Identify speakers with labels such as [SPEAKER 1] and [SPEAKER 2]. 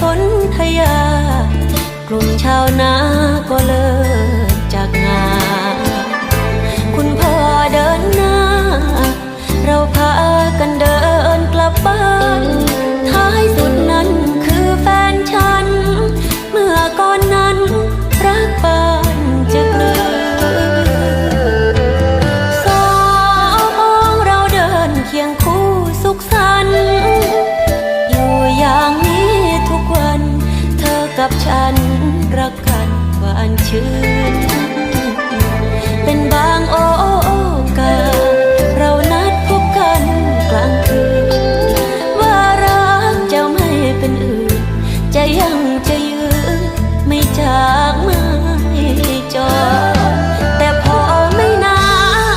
[SPEAKER 1] สนทยา กลุ่มชาวนาก็เลิกจากงานคุณพ่อเดินหน้า เราพากันเดินกลับบ้าน ท้ายสุดนั้นคือแฟนฉัน เมื่อก่อนนั้นรักบานจะเกลืนสองเราเดินเคียงคับฉัน รักกันหวานชื่น เป็นบางโอกาสเรานัดพบกันกลางคืน ว่ารักจะไม่เป็นอื่น จะยัง